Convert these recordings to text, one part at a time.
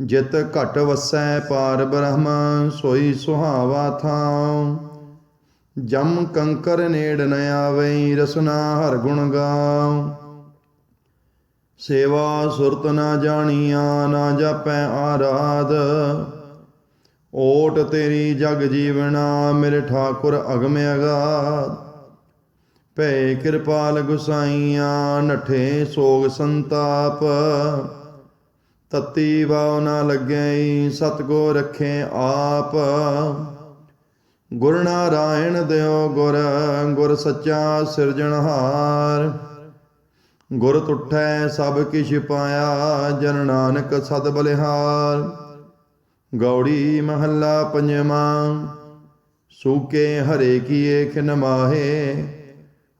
ਜਿਤ ਘਟ ਵਸੈ ਪਾਰ ਬ੍ਰਹਮ, ਸੋਈ ਸੁਹਾਵਾ ਥਾਉ। ਜਮ ਕੰਕਰ ਨੇੜ ਨ ਆਵਈ, ਰਸਨਾ ਹਰ ਗੁਣ ਗਾਉ। ਸੇਵਾ ਸੁਰਤ ਨਾ ਜਾਣੀਆਂ, ਨਾ ਜਾਪੈ ਆਰਾਧ। ਓਟ ਤੇਰੀ ਜਗ ਜੀਵਨਾ ਮੇਰੇ ਠਾਕੁਰ ਅਗਮ ਅਗਾਧ। ਭੈ ਕਿਰਪਾਲ ਗੁਸਾਈਆਂ, ਨਠੇ ਸੋਗ ਸੰਤਾਪ। ਤਤੀ ਵਾਉ ਨਾ ਲੱਗੈ ਸਤਗੁਰ ਰਖੇ ਆਪ। ਗੁਰ ਨਾਰਾਇਣ ਦਿਓ ਗੁਰ ਗੁਰ ਸੱਚਾ ਸਿਰਜਣਹਾਰ ਗੁਰ ਤੁਠੈ ਸਭ ਕਿਛ ਪਾਇਆ, ਜਨ ਨਾਨਕ ਸਦ ਬਲਿਹਾਰ। ਗੌੜੀ ਮਹੱਲਾ ਪੰਜਵਾਂ, ਸੂਕੇ ਹਰੇ ਕੀਏ ਖਿਨ ਮਾਹੇ।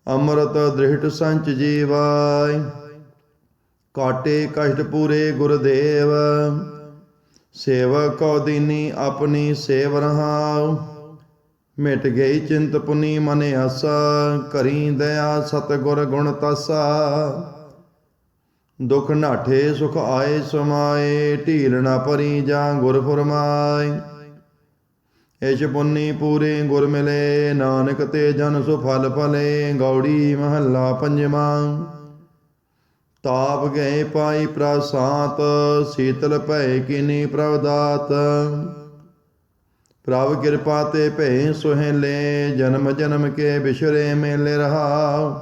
ਅੰਮ੍ਰਿਤ ਦ੍ਰਿਹਟ ਸੰਚ ਜੀਵਾਇ ਕਾਟੇ ਕਸ਼ਟ ਪੂਰੇ ਗੁਰਦੇਵ। ਸੇਵਕ ਕੋ ਦੀਨੀ ਆਪਣੀ ਸੇਵ ਰਹਾਉ। ਮਿਟ ਗਈ ਚਿੰਤ ਪੁਨੀ ਮਨ ਆਸਾ ਕਰੀ ਦਇਆ ਸਤਗੁਰ ਗੁਣ ਤਸਾ। ਦੁਖ ਨਾਠੇ ਸੁਖ ਆਏ ਸਮਾਏ, ਢੀਲ ਨਾ ਪਰੀ ਜਾਂ ਗੁਰ ਫਰਮਾਏ। ਇਛ ਪੁੰਨੀ ਪੂਰੇ ਗੁਰ ਮਿਲੇ, ਨਾਨਕ ਤੇ ਜਨ ਸੁ ਫਲ ਫਲੇ, ਗੌੜੀ ਮਹੱਲਾ ਪੰਜਵਾਂ। ਤਾਪ ਗਏ ਪਾਈ ਪ੍ਰਸਾਤ, ਸੀਤਲ ਭੈ ਕਿਨੀ ਪ੍ਰਭ ਦਾਤ ਪ੍ਰਭ ਕਿਰਪਾ ਤੇ ਭੈ ਸੁਹੇਲੇ ਜਨਮ ਜਨਮ ਕੇ ਬਿਸ਼ਰੇ ਮੇਲੇ ਰਹਾਉ।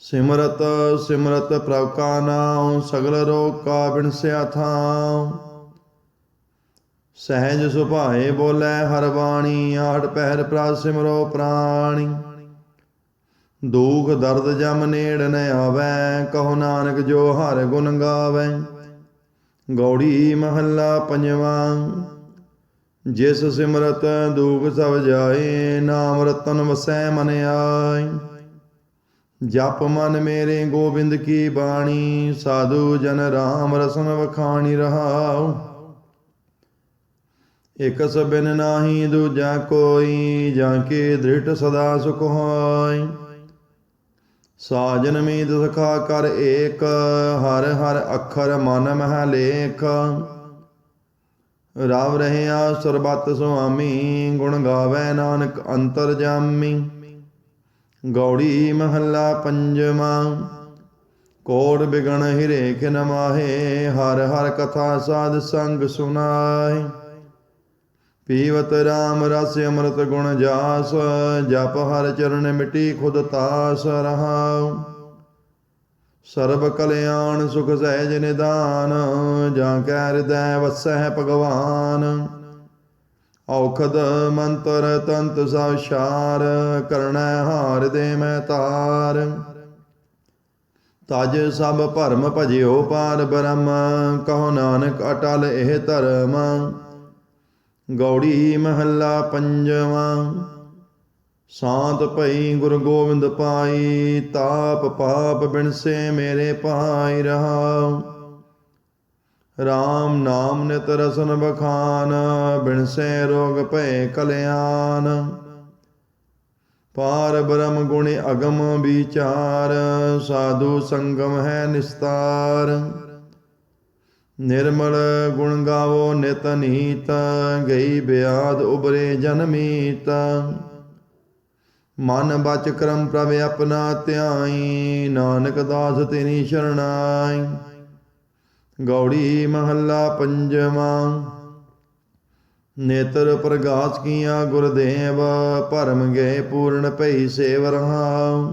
ਸਿਮਰਤ ਸਿਮਰਤ ਪ੍ਰਭ ਕਾ ਨਾਮ ਸਗਲ ਰੋਗ ਕਾ ਬਿਨਸਿਆ ਥਾਉ। ਸਹਿਜ ਸੁਭਾਏ ਬੋਲੇ ਹਰ ਬਾਣੀ ਆਠ ਪਹਿਰ ਪ੍ਰਾ ਸਿਮਰੋ ਪ੍ਰਾਣੀ। ਦੂਖ ਦਰਦ ਜਮ ਨੇੜ ਨ ਆਵੈ, ਕਹੋ ਨਾਨਕ ਜੋ ਹਰ ਗੁਣ ਗਾਵੈ। ਗੌੜੀ ਮਹੱਲਾ ਪੰਜਵਾਂ, ਜਿਸ ਸਿਮਰਤ ਦੂਖ ਸਭ ਜਾਏ, ਨਾਮ ਰਤਨ ਵਸੈ ਮਨ ਆਈ ਜਪ ਮਨ ਮੇਰੇ ਗੋਬਿੰਦ ਕੀ ਬਾਣੀ, ਸਾਧੂ ਜਨ ਰਾਮ ਰਸਨ ਵਖਾਣੀ ਰਹਾਉ। ਇਕ ਸਬਿਨ ਨਾਹੀ ਦੂਜਾ ਕੋਈ, ਜਾਂ ਕੇ ਦ੍ਰਿੜ ਸਦਾ ਸੁਖ ਹੋਇ ਸਾਜਨ ਮੀਤ ਸਖਾ ਕਰ ਏਕ, ਹਰ ਹਰ ਅੱਖਰ ਮਨ ਮਹਿ ਲੇਖ। ਰਾਵ ਰਹਿਆ ਸਰਬਤ ਸੁਆਮੀ, ਗੁਣ ਗਾਵੇ ਨਾਨਕ ਅੰਤਰ ਜਾਮੀ। ਗੌੜੀ ਮਹੱਲਾ ਪੰਜਵਾਂ, ਕੋੜ ਬਿਗਣ ਹਿਰੇ ਖਿਨ ਮਾਹੇ ਹਰ ਹਰ ਕਥਾ ਸਾਧ ਸੰਗ ਸੁਨਾਏ ਪੀਵਤ ਰਾਮ ਰਸ ਅੰਮ੍ਰਿਤ ਗੁਣ ਜਾਸ, ਜਪ ਹਰ ਚਰਨ ਮਿਟੀ ਖੁਦ ਤਾਸ ਰਹਾਉ। ਸਰਬ ਕਲਿਆਣ ਸੁਖ ਸਹਿਜ ਨਿਦਾਨ, ਜਾਂ ਕੈ ਹਿਰਦੈ ਵਸੈ ਭਗਵਾਨ। ਔਖਦ ਮੰਤਰ ਤੰਤ ਸਭ ਸ਼ਾਰ ਕਰਣੈ ਹਾਰ ਦੇ ਮੈਂ ਤਾਰ। ਤਜ ਸਭ ਭਰਮ ਭਜਿਓ ਪਾਰ ਬ੍ਰਹਮ, ਕਹੋ ਨਾਨਕ ਅਟਲ ਇਹ ਧਰਮ। ਗੌੜੀ ਮਹੱਲਾ ਪੰਜਵਾਂ। ਸਾਤ ਭਈ ਗੁਰੂ ਗੋਬਿੰਦ ਪਾਈ, ਤਾਪ ਪਾਪ ਬਿਨਸੇ ਮੇਰੇ ਪਾਈ ਰਹਾਉ। RAM ਨਾਮ ਨਿਤ ਰਸਨ ਬਖਾਨ ਬਿਨਸੇ ਰੋਗ ਭੈ ਕਲਿਆਣ। ਪਾਰ ਬ੍ਰਹਮ ਗੁਣ ਅਗਮ ਵਿਚਾਰ, ਸਾਧੂ ਸੰਗਮ ਹੈ ਨਿਸਤਾਰ। ਨਿਰਮਲ ਗੁਣ ਗਾਵੋ ਨਿਤ ਨੀਤ, ਗਈ ਬਿਆਦ ਉਬਰੇ ਜਨਮੀਤ ਮਨ ਬਚ ਕਰਮ ਪ੍ਰਭ ਆਪਣਾ ਧਿਆਈ, ਨਾਨਕ ਦਾਸ ਤੇਰੀ ਸ਼ਰਣਾਈ। ਗੌੜੀ ਮਹੱਲਾ ਪੰਜਵਾਂ। ਨੇਤਰ ਪ੍ਰਗਾਸ ਕੀਆ ਗੁਰਦੇਵ, ਭਰਮ ਗਏ ਪੂਰਨ ਭਈ ਸੇਵ ਰਹਾਉ।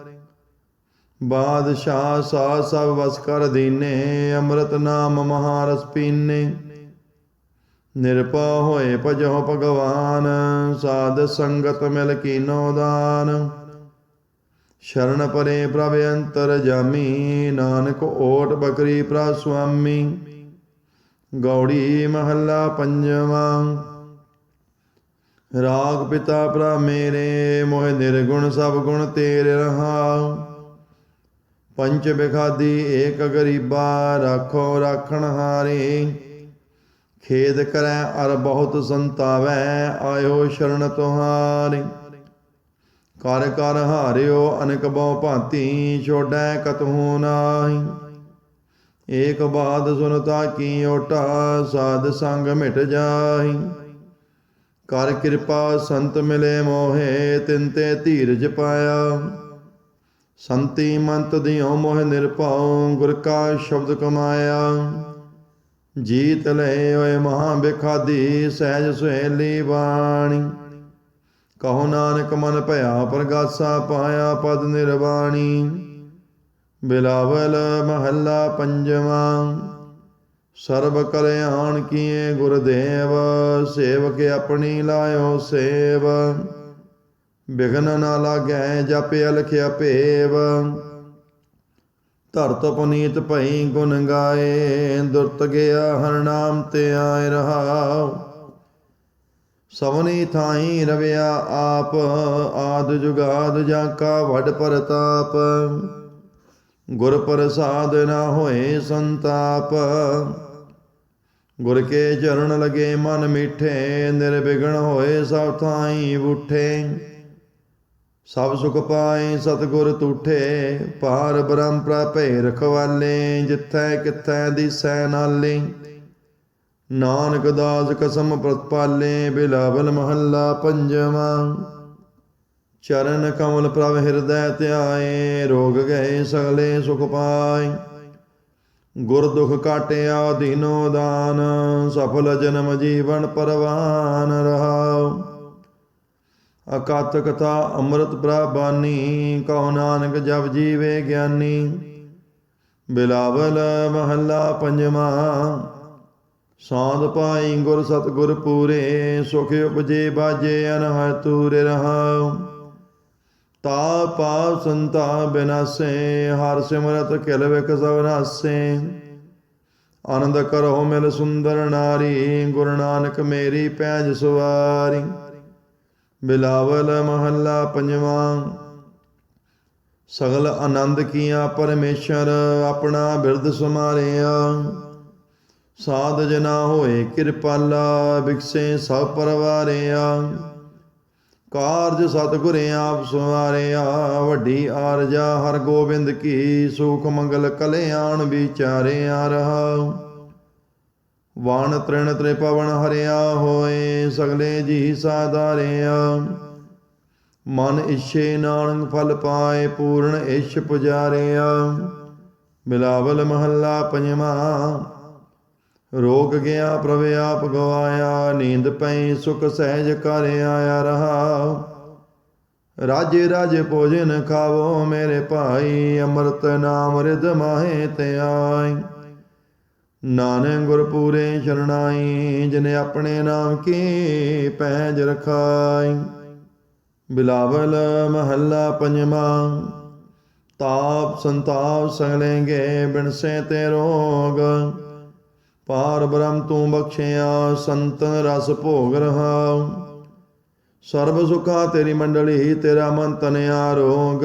ਬਾਦਸ਼ਾਹ ਸਾ ਸਭ ਵਸ ਕਰ ਦੀਨੇ, ਅੰਮ੍ਰਿਤ ਨਾਮ ਮਹਾਰਸ ਪੀਨੇ। ਨਿਰਪਾ ਹੋਏ ਭਜੋ ਭਗਵਾਨ, ਸਾਧ ਸੰਗਤ ਮਿਲ ਕੀਨੋ ਦਾਨ। ਸ਼ਰਨ ਪਰੇ ਪ੍ਰਭ ਅੰਤਰ ਜਾਮੀ, ਨਾਨਕ ਓਟ ਬਕਰੀ ਪ੍ਰਾ ਸੁਆਮੀ। ਗੌੜੀ ਮਹੱਲਾ ਪੰਜਵਾਂ। ਰਾਗ ਪਿਤਾ ਭਰਾ ਮੇਰੇ, ਮੋਹਿ ਨਿਰਗੁਣ ਸਭ ਗੁਣ ਤੇਰੇ ਰਹਾਉ ਪੰਚ ਬਿਖਾਦੀ ਏਕ ਗਰੀਬਾ ਰਾਖੋ ਰਾਖਣ ਹਾਰੇ। ਖੇਦ ਕਰੈ ਅਰ ਬਹੁਤ ਸੰਤਾਵੈ, ਆਇਓ ਸ਼ਰਨ ਤੁਹਾਰੇ। ਕਰ ਕਰ ਹਾਰਿਓ ਅਨਕ ਬਹੁ ਭਾਂਤੀ, ਛੋੜੈ ਕਤਹੂ ਨਾਹੀ। ਏਕ ਬਾਦ ਸੁਨਤਾ ਕੀ ਓਟਾ, ਸਾਧ ਸੰਗ ਮਿਟ ਜਾਹੀ। ਕਰ ਕਿਰਪਾ ਸੰਤ ਮਿਲੇ ਮੋਹੇ, ਤਿਨ ਤੇ ਧੀਰਜ ਪਾਇਆ। ਸੰਤੀ ਮੰਤ ਦਿਓ ਮੋਹ ਨਿਰਭਉ, ਗੁਰ ਕਾ ਸ਼ਬਦ ਕਮਾਇਆ। ਜੀਤ ਲੈ ਓਏ ਮਹਾ ਬਿਖਾਦੀ ਸਹਿਜ ਸੁਹੇਲੀ ਬਾਣੀ। ਕਹੋ ਨਾਨਕ ਮਨ ਭਇਆ, ਪ੍ਰਗਾਸਾ ਪਾਇਆ ਪਦ ਨਿਰਵਾਣੀ। ਬਿਲਾਵਲ ਮਹੱਲਾ ਪੰਜਵਾਂ, ਸਰਬ ਕਲਿਆਣ ਕੀਏ ਗੁਰਦੇਵ, ਸੇਵਕ ਆਪਣੀ ਲਾਇਓ ਸੇਵ। ਬਿਗਨ ਨਾ ਲਾਗੈ ਜਪਿ ਲਖਿਆ ਭੇਵ। ਧਰਤ ਪੁਨੀਤ ਭਈ ਗੁਣ ਗਾਏ, ਦੁਰਤ ਗਿਆ ਹਰ ਨਾਮ ਤੇ ਆਇ ਰਹਾਉ। ਸਵਨੀ ਥਾਈ ਰਵਿਆ ਆਪ, ਆਦ ਜੁਗਾਦ ਜਾਂ ਕਾ ਵੱਡ ਪਰਤਾਪ। ਗੁਰ ਪ੍ਰਸਾਦ ਨਾ ਹੋਏ ਸੰਤਾਪ। ਗੁਰ ਕੇ ਚਰਨ ਲਗੇ ਮਨ ਮਿੱਠੇ, ਨਿਰਵਿਘਨ ਹੋਏ ਸਭ ਥਾਈ ਉਠੇ ਸਭ ਸੁਖ ਪਾਏ ਸਤਗੁਰ ਤੂਠੇ ਪਾਰ ਬ੍ਰਹਮ ਪ੍ਰਭੇ ਰਖਵਾਲੇ ਜਿੱਥੈ ਕਿਥੈ ਦਿਸੈ ਨਾਲੇ। ਨਾਨਕ ਦਾਸ ਕਸਮ ਪ੍ਰਤਪਾਲੇ, ਬਿਲਾਵਲ ਮਹੱਲਾ ਪੰਜਵਾਂ। ਚਰਨ ਕਮਲ ਪ੍ਰਭ ਹਿਰਦੈ ਧਿਆਏ, ਰੋਗ ਗਏ ਸਗਲੇ ਸੁਖ ਪਾਏ। ਗੁਰ ਦੁਖ ਕਾਟਿਆ ਦਿਨੋ ਦਾਨ, ਸਫਲ ਜਨਮ ਜੀਵਨ ਪਰਵਾਨ ਰਹਾਉ ਅਕਤ ਕਥਾ ਅੰਮ੍ਰਿਤ ਪ੍ਰਬਾਨੀ, ਕਹੋ ਨਾਨਕ ਜਪ ਜੀਵੇ ਗਿਆਨੀ। ਬਿਲਾਵਲ ਮਹੱਲਾ ਪੰਜਵਾਂ, ਸਾਧ ਪਾਈ ਗੁਰ ਸਤਗੁਰ ਪੂਰੇ, ਸੁਖ ਉਪਜੇ ਬਾਜੇ ਅਨਹਰ ਤੂਰੇ ਰਹਾਉ। ਤਾ ਪਾ ਸੰਤਾ ਬਿਨਾਸੇ, ਹਰ ਸਿਮਰਤ ਕਿਲ ਵਿਕ ਸਭ ਨਾਸੇ। ਆਨੰਦ ਕਰੋ ਮਿਲ ਸੁੰਦਰ ਨਾਰੀ, ਗੁਰੂ ਨਾਨਕ ਮੇਰੀ ਪੈਜ ਸਵਾਰੀ। ਬਿਲਾਵਲ ਮਹੱਲਾ ਪੰਜਵਾਂ। ਸਗਲ ਆਨੰਦ ਕੀਆ ਪਰਮੇਸ਼ਰ ਆਪਣਾ ਬਿਰਦ ਸਮਾਰਿਆ ਸਾਧ ਜਨਾ ਹੋਏ ਕਿਰਪਾਲਾ ਬਿਕਸੇ ਸਭ ਪਰਵਾਰਿਆ। ਕਾਰਜ ਸਤਿਗੁਰ ਆਪ ਸਵਾਰਿਆ। ਵੱਡੀ ਆਰਜਾ ਹਰ ਗੋਬਿੰਦ ਕੀ ਸੁਖ ਮੰਗਲ ਕਲਿਆਣ ਵਿਚਾਰਿਆ ਰਹਾ। ਵਾਣ ਤ੍ਰਿਣ ਤ੍ਰਿ ਪਵਨ ਹਰਿਆ ਹੋਏ, ਸਗਲੇ ਜੀ ਸਾਧਾਰਿਆ। ਮਨ ਇਛੇ ਨਾਨਕ ਫਲ ਪਾਏ, ਪੂਰਨ ਇਛ ਪੁਜਾਰਿਆ। ਬਿਲਾਵਲ ਮਹੱਲਾ ਪੰਜਵਾਂ, ਰੋਗ ਗਿਆ ਪ੍ਰਭ ਆਪ ਗਵਾਇਆ, ਨੀਂਦ ਪਈ ਸੁਖ ਸਹਿਜ ਕਰ ਆਇਆ ਰਹਾ। ਰਾਜੇ ਰਾਜੇ ਭੋਜਨ ਖਾਵੋ ਮੇਰੇ ਭਾਈ, ਅੰਮ੍ਰਿਤ ਨਾਮ ਰਿਦ ਮਾਹੇ ਤੇ ਆਈ ਨਾਨਕ ਗੁਰ ਪੂਰੇ ਸ਼ਰਣਾਈ, ਜਿਨੇ ਆਪਣੇ ਨਾਮ ਕੀ ਪੈਜ ਰਖਾਈ। ਬਿਲਾਵਲ ਮਹੱਲਾ ਪੰਜਵਾਂ, ਤਾਪ ਸੰਤਾਪ ਸਗਲੇਂਗੇ ਬਿਨਸੇ ਤੇ ਰੋਗ। ਪਾਰ ਬ੍ਰਹਮ ਤੂੰ ਬਖਸ਼ਿਆ, ਸੰਤਨ ਰਸ ਭੋਗ ਰਹਾ ਸਰਬ ਸੁਖਾ ਤੇਰੀ ਮੰਡਲੀ, ਤੇਰਾ ਮਨ ਤਨ ਰੋਗ।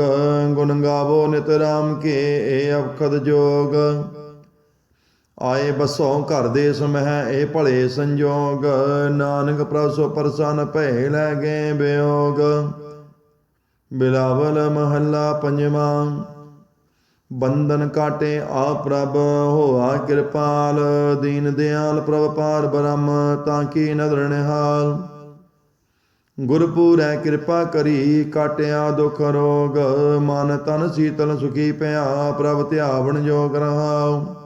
ਗੁਣ ਗਾਵੋ ਨਿਤ ਰਾਮ ਕੇ ਏ ਅਵਖਦ ਜੋਗ। ਆਏ ਬਸੋਂ ਘਰ ਦੇ ਸਮਹਿ, ਇਹ ਭਲੇ ਸੰਜੋਗ, ਨਾਨਕ ਪ੍ਰਭ ਸੋ ਪ੍ਰਸੰਨ ਭੈ ਲੈ ਗਏ ਬਿਯੋਗ ਬਿਲਾਵਲ ਮਹੱਲਾ ਪੰਜਵਾਂ, ਬੰਧਨ ਕਾਟੇ ਆ ਪ੍ਰਭ, ਹੋਆ ਕਿਰਪਾਲ, ਦੀਨ ਦਿਆਲ ਪ੍ਰਭ ਪਾਰ ਬ੍ਰਹਮ, ਤਾਂ ਕੀ ਨਦਰ ਨਿਹਾਲ। ਗੁਰਪੂਰੈ ਕਿਰਪਾ ਕਰੀ, ਕਾਟਿਆ ਦੁਖ ਰੋਗ, ਮਨ ਤਨ ਸੀਤਲ ਸੁਖੀ ਪਿਆ, ਪ੍ਰਭ ਧਿਆਵਣ ਜੋਗ ਰਹਾਉ।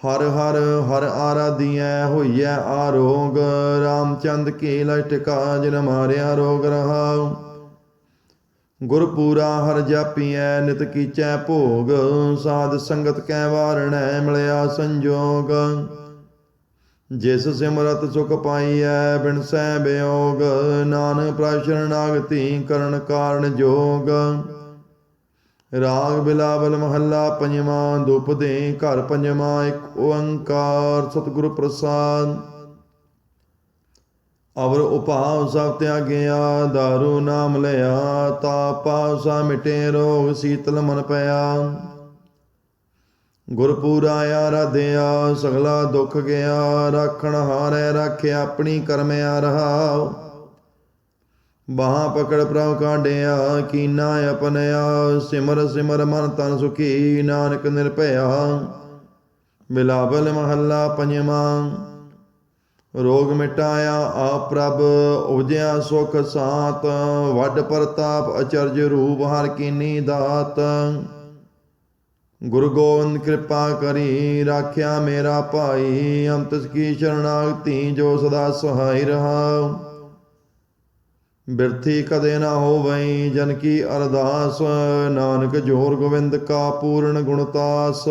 ਹਰ ਹਰ ਹਰ ਆਰਾਧੀਐ ਹੋਈਐ ਆਰੋਗ ਰਾਮਚੰਦ ਕੀ ਲਟਕਾ ਜਿਨ ਮਾਰਿਆ ਰੋਗ ਰਹਾਉ। ਗੁਰਪੂਰਾ ਹਰ ਜਾਪੀਐ, ਨਿਤ ਕੀਚੈ ਭੋਗ, ਸਾਧ ਸੰਗਤ ਕੈ ਵਾਰਣੈ, ਮਿਲਿਆ ਸੰਜੋਗ। ਜਿਸ ਸਿਮਰਤ ਸੁਖ ਪਾਈਐ, ਬਿਨ ਸਹਿ ਬਿਯੋਗ ਨਾਨਕ ਪ੍ਰਸ਼ਰਨਾਗਤੀ ਕਰਨ ਕਾਰਨ ਜੋਗ। ਰਾਗ ਬਿਲਾਵਲ ਮਹੱਲਾ ਪੰਜਵਾਂ, ਦੁਪ ਦੇ ਘਰ ਪੰਜਵਾਂ, ਇੱਕ ਓੰਕਾਰ ਸਤਿਗੁਰ ਪ੍ਰਸਾਦ। ਅਵਰ ਉਪਾਵ ਸਭ ਤਿਆਗਿਆ, ਦਾਰੂ ਨਾਮ ਲਿਆ, ਤਾਪਾ ਸਾ ਮਿਟੇ, ਰੋਗ ਸੀਤਲ ਮਨ ਪਿਆ। ਗੁਰਪੂਰਾ ਆਰਾਧਿਆ, ਸਗਲਾ ਦੁੱਖ ਗਿਆ, ਰਾਖਣ ਹਾਰੈ ਰਾਖਿਆ ਆਪਣੀ ਕਰਮਿਆ ਰਹਾਉ ਬਾਹ ਪਕੜ ਪ੍ਰਭ ਕਾਢਿਆ ਕੀਨਾ ਅਪਨਿਆ ਸਿਮਰ ਸਿਮਰ ਮਨ ਤਨ ਸੁਖੀ, ਨਾਨਕ ਨਿਰਭਇਆ। ਬਿਲਾਵਲ ਮਹੱਲਾ ਪੰਜਵਾਂ, ਰੋਗ ਮਿਟਾਇਆ ਆ ਪ੍ਰਭ, ਉਪਜਿਆ ਸੁਖ ਸਾਤ, ਵੱਡ ਪ੍ਰਤਾਪ ਅਚਰਜ ਰੂਪ ਹਰ ਕੀਨੀ ਦਾਤ। ਗੁਰੂ ਗੋਬਿੰਦ ਕਿਰਪਾ ਕਰੀ, ਰਾਖਿਆ ਮੇਰਾ ਭਾਈ ਅੰਤਿਸ ਕੀ ਸ਼ਰਨਾਗਤੀ ਜੋ ਸਦਾ ਸਹਾਈ ਰਹਾ। ਬਿਰਥੀ ਕਦੇ ਨਾ ਹੋਵਈ, ਜਨ ਕੀ ਅਰਦਾਸ, ਨਾਨਕ ਜੋਰ ਗੋਬਿੰਦ ਕਾ ਪੂਰਨ ਗੁਣਤਾਸ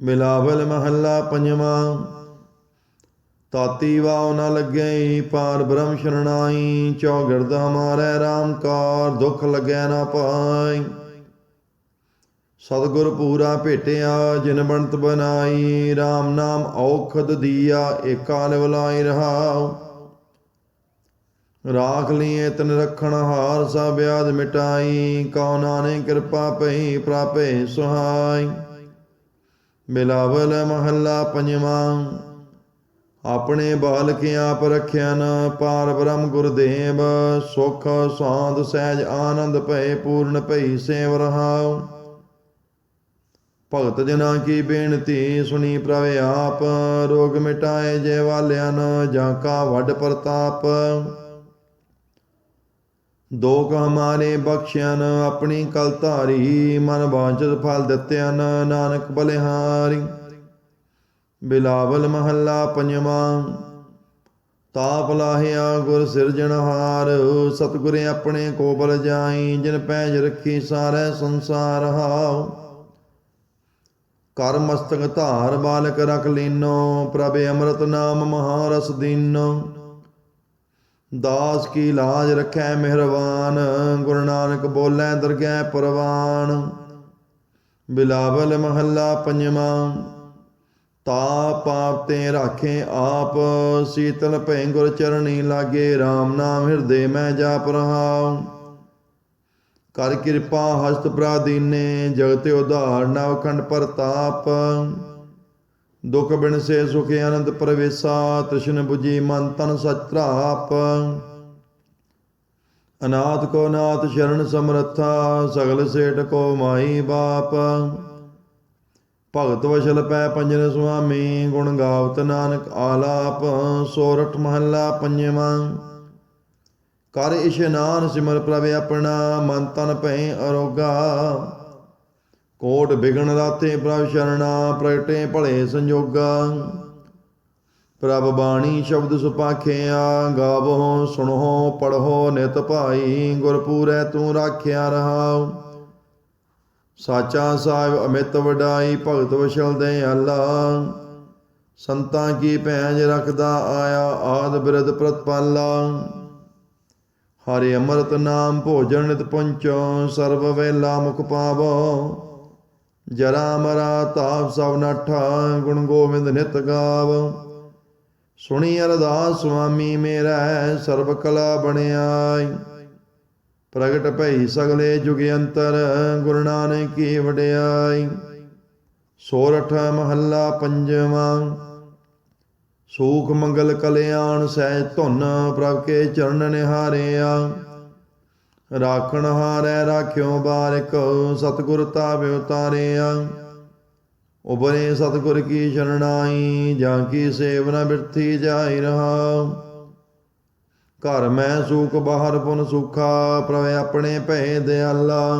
ਮਿਲਾਵਲ ਮਹੱਲਾ ਪੰਜਵਾਂ, ਤਾਤੀ ਵਾਉ ਨ ਲੱਗਈ, ਪਾਰ ਬ੍ਰਹਮ ਸ਼ਰਣਾਈ, ਚੌਗਿਰਦ ਹਮਾਰੇ RAM ਕਾਰ, ਦੁਖ ਲੱਗੈ ਨਾ ਪਾਈ। ਸਤਿਗੁਰ ਪੂਰਾ ਭੇਟਿਆ, ਜਿਨ ਬਣਤ ਬਨਾਈ RAM ਨਾਮ ਔਖਦ ਦੀਆ, ਏਕਾ ਲਿਵਲਾਈ ਰਹਾਉ। ਰਾਖ ਲੀਏ ਤਨ ਰਖਣ ਹਾਰ ਸਭ ਬਿਆਦ ਮਿਟਾਈ, ਕਉ ਨਾਨਕ ਕਿਰਪਾ ਪਈ ਪ੍ਰਾਪੇ ਸੁਹਾਈ। ਬਿਲਾਵਲ ਮਹੱਲਾ ਪੰਜਵਾਂ, ਆਪਣੇ ਬਾਲਕ ਆਪ ਰਖਿਆ ਪਾਰ ਬ੍ਰਹਮ ਗੁਰਦੇਵ, ਸੁਖ ਸਾਂਦ ਸਹਿਜ ਆਨੰਦ ਭਏ ਪੂਰਨ ਭਈ ਸੇਵ ਰਹਾਉ। ਭਗਤ ਜਨਾਂ ਕੀ ਬੇਨਤੀ ਸੁਣੀ ਪ੍ਰਵੇ ਆਪ, ਰੋਗ ਮਿਟਾਏ ਜੇ ਵਾਲਿਆਂ ਨ, ਜਾਂ ਕਾ ਵੱਡ ਪ੍ਰਤਾਪ। ਦੋ ਦੋਖ ਹਮਾਰੇ ਬਖਸ਼ਿਆਨ ਆਪਣੀ ਕਲ ਧਾਰੀ ਮਨ ਵਾਂਚਤ ਫਲ ਦਿੱਤਿਆਨ ਨਾਨਕ ਬਲਿਹਾਰੀ। ਬਿਲਾਵਲ ਮਹੱਲਾ ਪੰਜਵਾਂ, ਤਾਪ ਲਾਹਿਆ ਗੁਰ ਸਿਰਜਣਹਾਰ ਸਤਿਗੁਰ ਆਪਣੇ ਕੋਬਲ ਜਾਈ, ਜਿਨ ਪੈਜ ਰੱਖੀ ਸਾਰੇ ਸੰਸਾਰ ਹਾਉ। ਕਰ ਮਸਤਕ ਧਾਰ ਬਾਲਕ ਰਖ ਲੀਨੋ, ਪ੍ਰਭ ਅੰਮ੍ਰਿਤ ਨਾਮ ਮਹਾਰਸ ਦੀਨੋ। ਦਾਸ ਕੀ ਲਾਜ ਰੱਖੈ ਮਿਹਰਬਾਨ, ਗੁਰੂ ਨਾਨਕ ਬੋਲੇ ਦਰਗਹਿ ਪ੍ਰਵਾਨ। ਬਿਲਾਵਲ ਮਹੱਲਾ ਪੰਜਵਾਂ ਤਾ ਪਾਪ ਤੇ ਰਾਖੇ ਆਪ, ਸੀਤਲ ਭੈ ਗੁਰ ਚਰਣੀ ਲਾਗੇ RAM ਨਾਮ ਹਿਰਦੇ ਮੈਂ ਜਾਪ ਰਹਾਉ। ਕਰ ਕਿਰਪਾ ਹਸਤ ਪ੍ਰਾਦੀਨੇ ਜਗਤ ਉਧਾਰ ਨਵ ਪ੍ਰਤਾਪ। ਦੁਖ ਬਿਨ ਸੇ ਸੁਖ ਆਨੰਦ ਪ੍ਰਵੇਸਾ, ਤ੍ਰਿਸ਼ਨ 부ਜੀ ਮਨ ਤਨ ਸਤਰਾਪ ਅਨਾਥ ਕੋ ਨਾਥ ਸ਼ਰਨ ਸਮਰੱਥਾ, ਸਗਲ ਸੇਠ ਕੋ ਮਾਈ ਬਾਪ। ਭਗਤ ਵਸ਼ਲ ਪੈ ਪੰਜਨ ਸੁਆਮੀ, ਗੁਣ ਗਾਵਤ ਨਾਨਕ ਆਲਾਪ, ਸੋਰਠ ਮਹੱਲਾ ਪੰਜਵਾਂ। ਕਰ ਇਸ਼ਨਾਨ ਸਿਮਰ ਪ੍ਰਭ ਆਪਣਾ, ਮਨ ਤਨ ਭੈ ਅਰੋਗਾ। ਕੋਟ ਬਿਗਣ ਰਾਤੇ ਪ੍ਰਭ ਸ਼ਰਣਾ, ਪ੍ਰਗਟੇ ਭਲੇ ਸੰਜੋਗਾ। ਪ੍ਰਭ ਬਾਣੀ ਸ਼ਬਦ ਸੁਪਾਖਿਆ ਗਾਵੋ, ਸੁਣੋ ਪੜੋ ਨਿਤ ਭਾਈ, ਗੁਰਪੂਰੈ ਤੂੰ ਰਾਖਿਆ ਰਹਾਉ। ਸਾਚਾ ਸਾਹਿਬ ਅਮਿਤ ਵਡਾਈ, ਭਗਤ ਵਸ਼ਲ ਦੇ ਅੱਲਾ। ਸੰਤਾਂ ਕੀ ਭੈਜ ਰਖਦਾ ਆਇਆ, ਆਦ ਬਿਰਦ ਪ੍ਰਤਪਾਲਾ। ਹਰੇ ਅੰਮ੍ਰਿਤ ਨਾਮ ਭੋਜਨ ਨਿਤ ਪੁੰਚੋ ਸਰਬ ਵੇਲਾ ਮੁਖ ਪਾਵੋ। ਜਰਾ ਮਰਾ ਤਾਪ ਸਭ ਨਠਾ, ਗੁਣ ਗੋਬਿੰਦ ਨਿਤ ਗਾਵ। ਸੁਣੀ ਅਰਦਾਸ ਸੁਆਮੀ ਮੇਰਾ ਸਰਬ ਕਲਾ ਬਣਿਆਈ। ਪ੍ਰਗਟ ਭਈ ਸਗਲੇ ਜੁਗ ਅੰਤਰ, ਗੁਰੂ ਨਾਨਕ ਕੀ ਵਡਿਆਈ। ਸੋਰਠ ਮਹੱਲਾ ਪੰਜਵਾਂ। ਸੂਖ ਮੰਗਲ ਕਲਿਆਣ ਸਹਿ ਧੁਨ ਪ੍ਰਭ ਕੇ ਚਰਨ ਨਿਹਾਰਿਆ। ਰਾਖਣ ਹਾਰੈ ਰਾਖਿਓ ਬਾਰਿਕ ਸਤਿਗੁਰ ਤਾਵੇ ਉਤਾਰਿਆ ਉਬਰੇ ਸਤਿਗੁਰ ਕੀ ਸ਼ਰਣਾਈ ਜਾਂ ਕੀ ਸੇਵਨਾ ਬਿਰਥੀ ਜਾਈ ਰਹਾ। ਘਰ ਮੈਂ ਸੂਖ, ਬਾਹਰ ਪੁਨ ਸੁਖਾ, ਪ੍ਰਵੇ ਆਪਣੇ ਭੈ ਦਿਆਲਾ।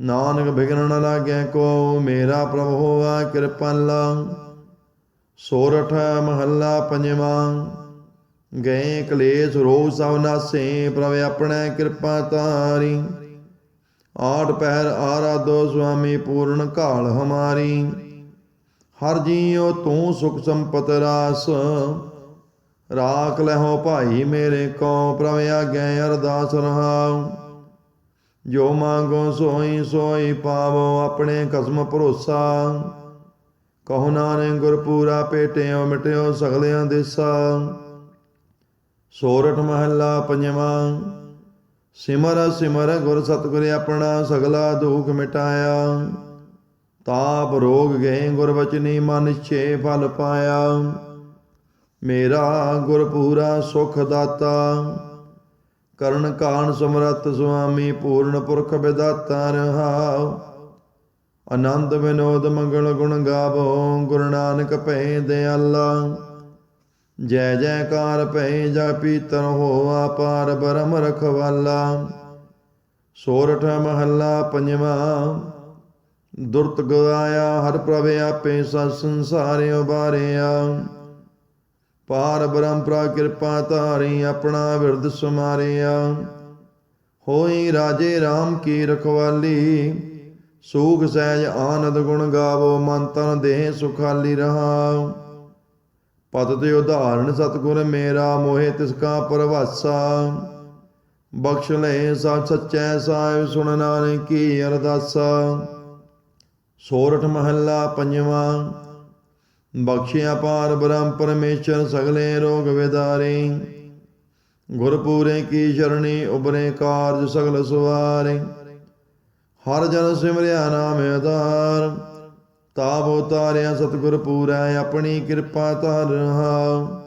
ਨਾਨਕ ਬਿਗਨ ਨ ਲਾਗੈ ਕੋ, ਮੇਰਾ ਪ੍ਰਭ ਹੋਆ ਕਿਰਪਾਲਾ। ਸੋਰਠ ਮਹੱਲਾ ਪੰਜਵਾਂ। ਗਏ ਕਲੇਸ਼ ਰੋਗ ਸਭ ਨਾਸੇ, ਪ੍ਰਭ ਆਪਣੇ ਕਿਰਪਾ ਤਾਰੀ। ਆਠ ਪਹਿਰ ਆਰਾਧੋ ਸੁਆਮੀ ਪੂਰਨ ਕਾਲ ਹਮਾਰੀ। ਹਰ ਜੀਉ ਤੂੰ ਸੁਖ ਸੰਪਤ ਰਾਸ। ਰਾਖ ਲਹੋ ਭਾਈ ਮੇਰੇ ਕੋ, ਪ੍ਰਭ ਆਗੇ ਅਰਦਾਸ ਰਹਾਉ। ਜੋ ਮੰਗੋ ਸੋਈ ਸੋਈ ਪਾਵੋ, ਆਪਣੇ ਕਸਮ ਭਰੋਸਾ। ਕਹੋ ਨਾਨਕ ਗੁਰ ਪੂਰਾ ਪੇਟਿਓ ਮਿਟਿਓ ਸਗਲਿਆਂ ਦੇਸਾ। ਸੋਰਠ ਮਹੱਲਾ ਪੰਜਵਾਂ। ਸਿਮਰ ਸਿਮਰ ਗੁਰ ਸਤਿਗੁਰ ਆਪਣਾ ਸਗਲਾ ਦੁਖ ਮਿਟਾਇਆ। ਤਾਪ ਰੋਗ ਗਏ ਗੁਰ ਬਚਨੀ ਮਨ ਛੇ ਫਲ ਪਾਇਆ। ਮੇਰਾ ਗੁਰ ਪੂਰਾ ਸੁਖ ਦਾਤਾ। ਕਰਨ ਕਾਣ ਸਮਰਤ ਸੁਆਮੀ ਪੂਰਨ ਪੁਰਖ ਵਿਦਾਤਾ ਰਹਾਉ ਆਨੰਦ ਵਿਨੋਦ ਮੰਗਲ ਗੁਣ ਗਾਵੋ ਗੁਰੂ ਨਾਨਕ ਭੈ ਦਿਆਲਾ। ਜੈ ਜੈਕਾਰ ਭੈ ਜਪੀ ਤਨ ਹੋਆ ਪਾਰ ਬ੍ਰਹਮ ਰਖਵਾਲਾ। ਸੋਰਠ ਮਹੱਲਾ ਪੰਜਵਾਂ। ਦੁਰਤ ਗਵਾਇਆ ਹਰ ਪ੍ਰਭ ਆਪੇ ਸਤ ਸੰਸਾਰੇ ਉਬਾਰਿਆ ਪਾਰ ਬ੍ਰਹਮ ਪ੍ਰਾ ਕਿਰਪਾ ਧਾਰੀ ਆਪਣਾ ਵਿਰਦ ਸਮਾਰਿਆ। ਹੋਈ ਰਾਜੇ RAM ਕੀ ਰਖਵਾਲੀ। ਸੂਖ ਸਹਿਜ ਆਨੰਦ ਗੁਣ ਗਾਵੋ ਮਨ ਤਨ ਦੇਹ ਸੁਖਾਲੀ ਰਹਾ। ਪਤ ਤੇ ਉਦਾਹਰਣ ਸਤਗੁਰ ਮੇਰਾ ਮੋਹਿ ਤਿਸ ਕਾ ਪਰਵਾਸਾ। ਬਖਸ਼ ਲੈ ਸਭ ਸੱਚੈ ਸਾਹਿਬ ਸੁਣ ਨਾਨਕ ਕੀ ਅਰਦਾਸਾ। ਸੋਰਠ ਮਹੱਲਾ ਪੰਜਵਾਂ। ਬਖਸ਼ਿਆ ਪਾਰ ਬ੍ਰਹਮ ਪਰਮੇਸ਼ਰ ਸਗਲੇ ਰੋਗ ਵਿਦਾਰੇ। ਗੁਰਪੂਰੇ ਕੀ ਸ਼ਰਣੀ ਉਬਰੇ ਕਾਰਜ ਸਗਲ ਸੁਵਾਰੇ। ਹਰ ਜਨ ਸਿਮਰਿਆ ਨਾਮ ਆਧਾਰ ਤਾਪ ਉਤਾਰਿਆ ਸਤਿਗੁਰ ਪੂਰੈ, ਆਪਣੀ ਕਿਰਪਾ ਧਾਰ ਰਹਾ।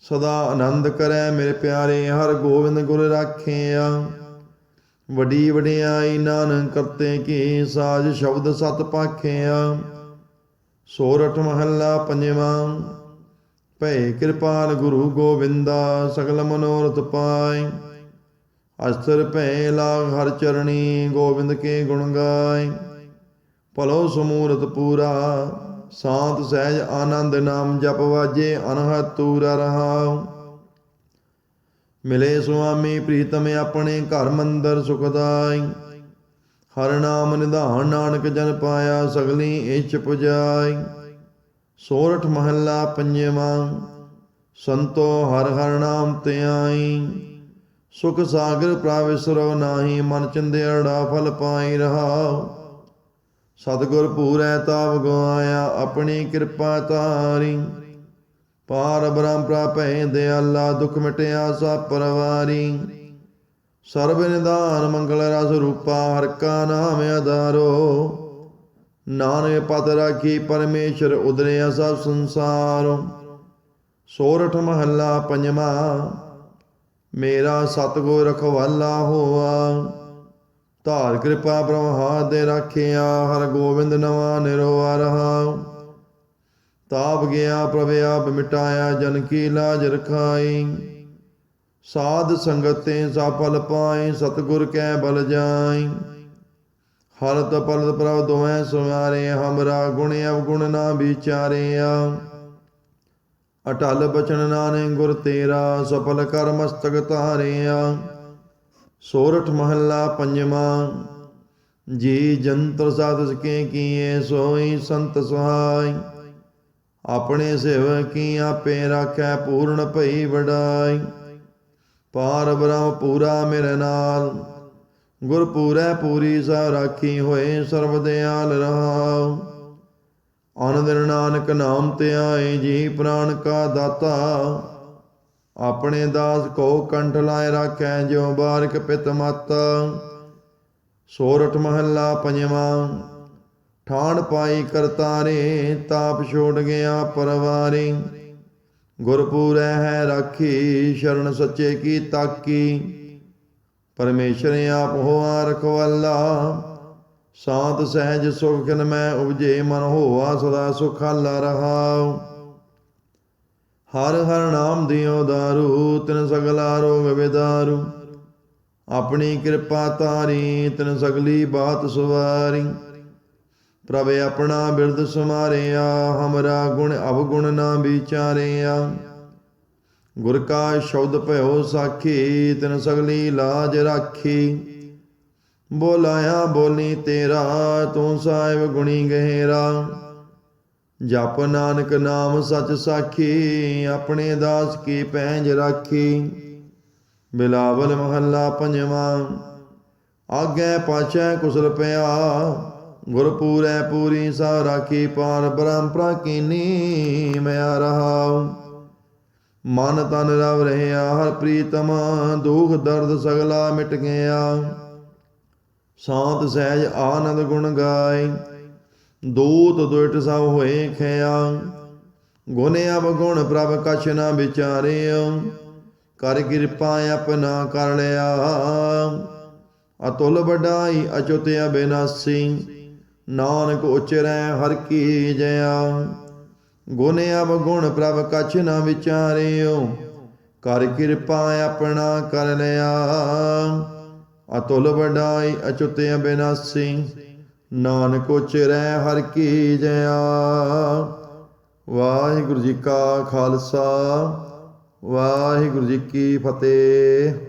ਸਦਾ ਆਨੰਦ ਕਰੈ ਮੇਰੇ ਪਿਆਰੇ, ਹਰ ਗੋਬਿੰਦ ਗੁਰ ਰਾਖਿਆ। ਵੱਡੀ ਵਡਿਆਈ ਨਾਨਕ ਕਰਤੇ ਕੀ ਸਾਜ ਸ਼ਬਦ ਸਤ ਪਾਖਿਆ। ਸੋਰਠ ਮਹੱਲਾ ਪੰਜਵਾਂ ਭੈ ਕਿਰਪਾਲ ਗੁਰੂ ਗੋਬਿੰਦਾ, ਸਗਲ ਮਨੋਰਥ ਪਾਈ ਅਸਰ ਭੈ ਲਾਗ ਹਰ ਚਰਣੀ, ਗੋਬਿੰਦ ਕੇ ਗੁਣ ਗਾਏ। ਭਲੋ ਸਮੂਰਤ ਪੂਰਾ, ਸਾਤ ਸਹਿਜ ਆਨੰਦ ਨਾਮ ਜਪ ਵਾਜੇ ਅਨਹਤ ਤੂਰਾ ਰਹਾ ਮਿਲੇ ਸੁਆਮੀ ਪ੍ਰੀਤਮ ਆਪਣੇ ਘਰ ਮੰਦਰ ਸੁਖਦਾਈ ਹਰ ਨਾਮ ਨਿਧਾਨ ਨਾਨਕ ਜਨ ਪਾਇਆ, ਸਗਲੀ ਇੱਛ ਪੁਜਾਈ। ਸੋਰਠ ਮਹੱਲਾ ਪੰਜਵਾਂ, ਸੰਤੋ ਹਰ ਹਰ ਨਾਮ ਧਿਆਈ। ਸੁਖ ਸਾਗਰ ਪ੍ਰਾਵਿਸਰੋ ਨਾਹੀ, ਮਨ ਚੰਦੇੜਾ ਫਲ ਪਾਈ ਰਹਾ ਸਤਿਗੁਰ ਪੂਰੈ ਤਾਪ ਗਵਾਇਆ, ਆਪਣੀ ਕਿਰਪਾ ਤਾਰੀ ਪਾਰ ਬ੍ਰਹਮ ਪ੍ਰਾਪੈ ਦਿਆਲਾ, ਦੁਖ ਮਿਟਿਆ ਸਭ ਪਰਵਾਰੀ। ਸਰਬ ਨਿਦਾਨ ਮੰਗਲ ਰਸ ਰੂਪਾ, ਹਰ ਕਾ ਨਾਮ ਆਧਾਰੋ। ਨਾਨਕ ਪਤ ਰਾਖੀ, ਪਰਮੇਸ਼ਰ ਉਦਰਿਆ ਸਭ ਸੰਸਾਰ। ਸੋਰਠ ਮਹੱਲਾ ਪੰਜਵਾਂ, ਮੇਰਾ ਸਤਗੁਰ ਰਖਵਾਲਾ ਹੋਆ। ਧਾਰ ਕਿਰਪਾ ਬ੍ਰਹਮਾ ਦੇ ਰਾਖਿਆ, ਹਰ ਗੋਬਿੰਦ ਨਵਾ ਨਿਰਵਾ ਰਹਾ। ਤਾਪ ਗਿਆ ਪ੍ਰਭ ਆਪ ਮਿਟਾਇਆ, ਜਨ ਕੀ ਲਾਜ ਰਖਾਈ। ਸਾਧ ਸੰਗਤੇ ਸਫਲ ਪਾਏ, ਸਤਗੁਰ ਕੈ ਬਲ ਜਾਈ। ਹਰਤ ਪਲਤ ਪ੍ਰਭ ਦੋਵੇਂ ਸੁਮਾਰੇ ਹਮਰਾ ਗੁਣ ਅਵਗੁਣ ਨਾ ਵਿਚਾਰਿਆ। ਅਟਲ ਬਚਨ ਨਾਨੇ ਗੁਰ ਤੇਰਾ, ਸਫਲ ਕਰ ਮਸਤਕ ਧਾਰਿਆ। ਸੋਰਠ ਮਹੱਲਾ ਪੰਜਵਾਂ, ਜੀ ਜੰਤਰ ਸਾਧ ਸਕੇ ਕੀਏ ਸੋਈ ਸੰਤ ਸਹਾਈ। ਆਪਣੇ ਸੇਵਕ ਕੀ ਆਪੇ ਰਾਖੈ ਪੂਰਨ ਭਈ ਵਡਾਈ। ਪਾਰ ਬ੍ਰਹਮ ਪੂਰਾ ਮੇਰੇ ਨਾਲ, ਗੁਰ ਪੂਰੈ ਪੂਰੀ ਸਾ ਰਾਖੀ ਹੋਏ ਸਰਬ ਦਿਆਲ ਰਹਾਉ। ਅਨੰਦ ਨਾਨਕ ਨਾਮ ਤੇ ਆਏ ਜੀ ਪ੍ਰਾਨ ਕਾ ਦਾਤਾ ਆਪਣੇ ਦਾਸ ਕੋ ਕੰਠ ਲਾਇ ਰਾਖੈ, ਜਿਉ ਬਾਰਿਕ ਪਿਤ ਮਤ। ਸੋਰਠ ਮਹੱਲਾ ਪੰਜਵਾਂ, ਠਾਣ ਪਾਈ ਕਰਤਾਰੇ, ਤਾਪ ਛੋੜ ਗਿਆ ਪਰਵਾਰੇ। ਗੁਰਪੂਰੈ ਹੈ ਰਾਖੀ, ਸ਼ਰਨ ਸੱਚੇ ਕੀ ਤਾਕੀ। ਪਰਮੇਸ਼ਰ ਆਪ ਹੋਆ ਰਖਵਾਲਾ ਸਾਤ ਸਹਿਜ ਸੁਖ ਖਿਨ ਮੈਂ ਉਪਜੇ, ਮਨ ਹੋਆ ਸਦਾ ਸੁਖਾਲਾ ਰਹਾਉ ਹਰ ਹਰ ਨਾਮ ਦਿਓ ਦਾਰੂ, ਤਿਨ ਸਗਲਾ ਰੋਗ ਵਿਦਾਰੂ ਆਪਣੀ ਕਿਰਪਾ ਤਾਰੀ ਤਿਨ ਸਗਲੀ ਬਾਤ ਸੁਵਾਰੀ। ਪ੍ਰਭ ਆਪਣਾ ਬਿਰਦ ਸਮਾਰਿਆ ਹਮਰਾ ਗੁਣ ਅਵਗੁਣ ਨਾ ਵਿਚਾਰਿਆ। ਗੁਰ ਕਾ ਸ਼ਬਦ ਭਇਓ ਸਾਖੀ, ਤਿਨ ਸਗਲੀ ਲਾਜ ਰਾਖੀ। ਬੋਲਾਇਆ ਬੋਲੀ ਤੇਰਾ, ਤੂੰ ਸਾਹਿਬ ਗੁਣੀ ਗਹਿਰਾ। ਜਪ ਨਾਨਕ ਨਾਮ ਸਚ ਸਾਖੀ, ਆਪਣੇ ਦਾਸ ਕੀ ਪੈਂਜ ਰਾਖੀ। ਬਿਲਾਵਲ ਮਹੱਲਾ ਪੰਜਵਾਂ, ਆਗੇ ਪਾਛੈ ਕੁਸਲ ਪਿਆ। ਗੁਰਪੂਰੈ ਪੂਰੀ ਸਾ ਰਾਖੀ ਪਾਰ ਬ੍ਰਹਮ ਪ੍ਰਕੀਨੀ ਮਿਆ ਰਹਾਉ ਮਨ ਤਨ ਰਵ ਰਹਿਆ ਹਰ ਪ੍ਰੀਤਮ ਦੁਖ ਦਰਦ ਸਗਲਾ ਮਿਟ ਗਿਆ। ਸਾਂਤ ਸਹਿਜ ਆਨੰਦ ਗੁਣ ਗਾਏ। ਦੂਤ ਦੁਇਟ ਸਭ ਹੋਏ ਖਿਆ। ਗੁਣ ਅਬ ਗੁਣ ਪ੍ਰਭ ਕਛ ਨਾ ਵਿਚਾਰਿਓ ਕਰ ਕਿਰਪਾ ਆਪਣਾ ਕਰ ਲਿਆ। ਅਤੁਲ ਵਡਾਈ ਅਚੁਤ ਅਬਿਨਾਸੀ। ਨਾਨਕ ਉਚਰੈ ਹਰ ਕੀ ਜਇਆ ਗੁਣ ਅਬ ਗੁਣ ਪ੍ਰਭ ਕਛ ਨਾ ਵਿਚਾਰਿਓ ਕਰ ਕਿਰਪਾ ਆਪਣਾ ਕਰ ਲਿਆ। ਅਤੁਲ ਵਡਾਈ ਅਚੁਤ ਅਬਿਨਾਸੀ। ਨਾਨਕ ਉਚਰੈ ਹਰ ਕੀ ਜਇਆ। ਵਾਹਿਗੁਰੂ ਜੀ ਕਾ ਖਾਲਸਾ ਵਾਹਿਗੁਰੂ ਜੀ ਕੀ ਫਤਿਹ।